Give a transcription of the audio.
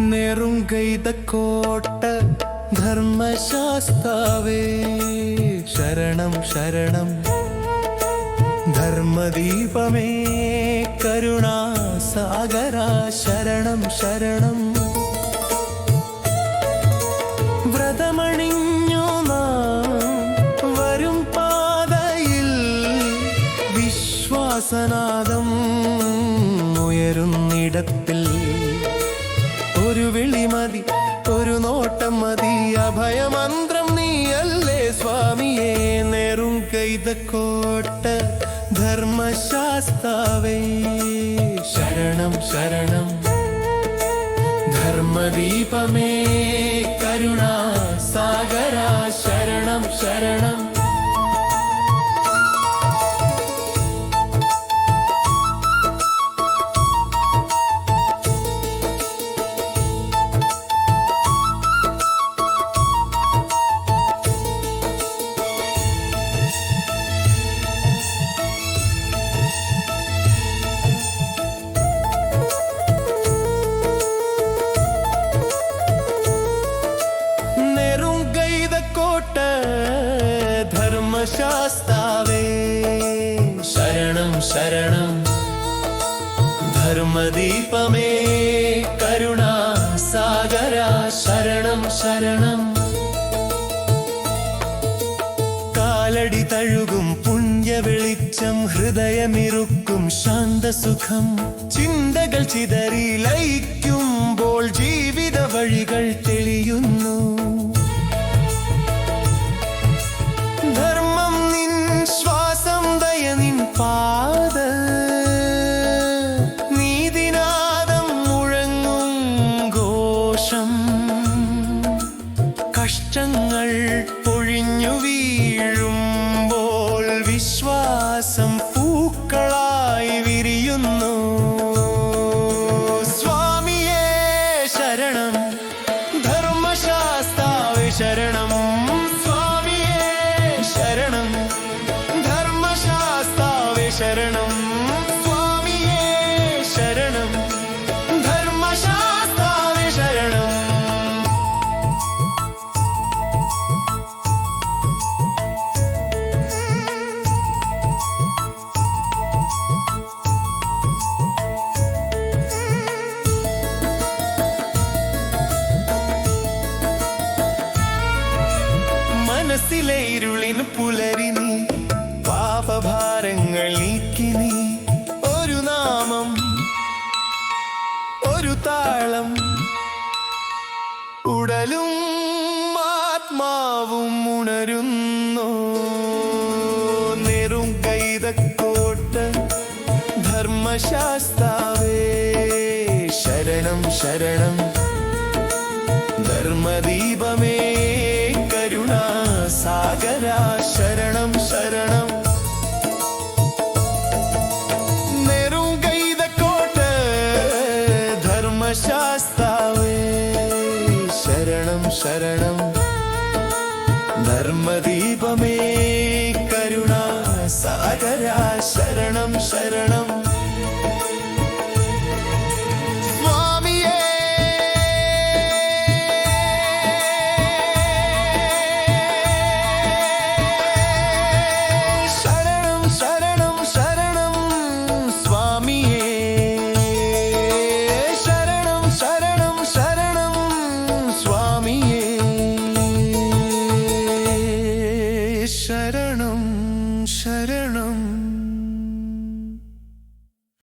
നെറുങ്കൈത കോട്ട ധർമ്മശാസ്താവേ. ശരണം ശരണം. ധർമ്മദീപമേ കരുണാസാഗര. ശരണം ശരണം. വ്രതമണിഞ്ഞു വരും പാതയിൽ വിശ്വാസനാദം ഉയരുന്നിടത്തിൽ വിളിമതി ഒരു നോട്ടം മതി. അഭയമന്ത്രം നീയല്ലേ സ്വാമിയെ? നേരും കൈത കോട്ട ധർമ്മശാസ്താവേ. ശരണം ശരണം. ധർമ്മദീപമേ കരുണാ സാഗരാ ശരണം ശരണം. ശരണം ശരണം. ധർമ്മദീപമേ. കരുണാ ശരണം ശരണം. കാലടി തഴുകും പുണ്യ വെളിച്ചം ഹൃദയമിറുക്കും ശാന്തസുഖം. ചിന്തകൾ ചിതറി ലയിക്കുമ്പോൾ ജീവിത വഴികൾ തെളിയുന്നു. ശരണം. സ്വാമിയേ ശരണം. ധർമ്മശാസ്താവേ ശരണം. മനസ്സിലെ ഇരുളിന് പുലരി നീ. പാപഭാരങ്ങൾ നീക്കി നീ. ഒരു നാമം ഒരു താളം. ഉടലും ആത്മാവും ഉണരുന്നു. നെറും കൈതക്കോട്ട് ധർമ്മശാസ്താവേ. ശരണം ശരണം. ധർമ്മദീപമേ കരുണാ സാഗര ശരണം. ശരണം ധർമ്മശാസ്താവേ ശരണം ശരണം. ധർമ്മദീപമേ കരുണാ സാഗരാ ശരണം ശരണം.